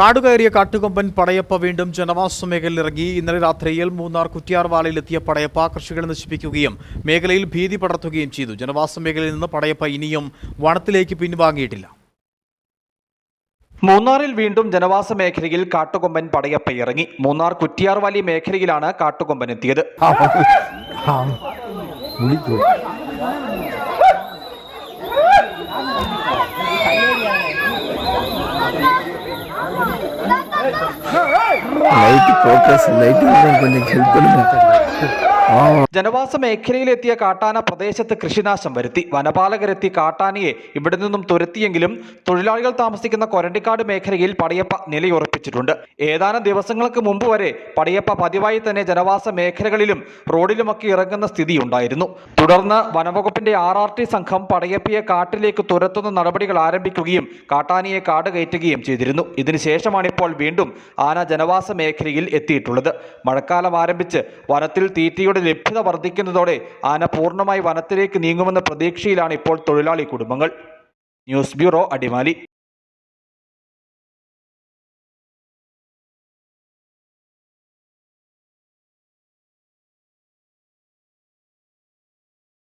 കാടുകയറിയ കാട്ടുകൊമ്പൻ പടയപ്പ വീണ്ടും ജനവാസ മേഖലയിലിറങ്ങി ഇന്നലെ രാത്രിയിൽ മൂന്നാർ കുറ്റിയാർവാലയിലെത്തിയ പടയപ്പ കൃഷികൾ നശിപ്പിക്കുകയും മേഖലയിൽ ഭീതി പടർത്തുകയും ചെയ്തു ജനവാസ മേഖലയിൽ നിന്ന് പടയപ്പ ഇനിയും വനത്തിലേക്ക് പിൻവാങ്ങിയിട്ടില്ല മൂന്നാറിൽ വീണ്ടും ജനവാസ മേഖലയിൽ കാട്ടുകൊമ്പൻ പടയപ്പ ഇറങ്ങി മൂന്നാർ കുറ്റിയാർവാലി മേഖലയിലാണ് കാട്ടുകൊമ്പൻ എത്തിയത് లైట్ ఫోకస్ లైటింగ్ కొంచెం హెల్ప్ ജനവാസ മേഖലയിലെത്തിയ കാട്ടാന പ്രദേശത്ത് കൃഷിനാശം വരുത്തി. വനപാലകരെത്തി കാട്ടാനയെ ഇവിടെ നിന്നും തുരത്തിയെങ്കിലും തൊഴിലാളികൾ താമസിക്കുന്ന കൊരണ്ടിക്കാട് മേഖലയിൽ പടിയപ്പ നിലയുറപ്പിച്ചിട്ടുണ്ട്. ഏതാനും ദിവസങ്ങൾക്ക് മുമ്പ് വരെ പടിയപ്പ പതിവായി തന്നെ ജനവാസ മേഖലകളിലും റോഡിലുമൊക്കെ ഇറങ്ങുന്ന സ്ഥിതിയുണ്ടായിരുന്നു. തുടർന്ന് വനവകുപ്പിന്റെ ആർ ആർ ടി സംഘം പടയപ്പയെ കാട്ടിലേക്ക് തുരത്തുന്ന നടപടികൾ ആരംഭിക്കുകയും കാട്ടാനയെ കാട് കയറ്റുകയും ചെയ്തിരുന്നു. ഇതിനുശേഷമാണ് ഇപ്പോൾ വീണ്ടും ആന ജനവാസ മേഖലയിൽ എത്തിയിട്ടുള്ളത്. മഴക്കാലം ആരംഭിച്ച് വനത്തിൽ തീറ്റയുടെ ലഭ്യത വർദ്ധിക്കുന്നതോടെ ആന പൂർണമായി വനത്തിലേക്ക് നീങ്ങുമെന്ന പ്രതീക്ഷയിലാണ് ഇപ്പോൾ തൊഴിലാളി കുടുംബങ്ങൾ. News bureau Adimali.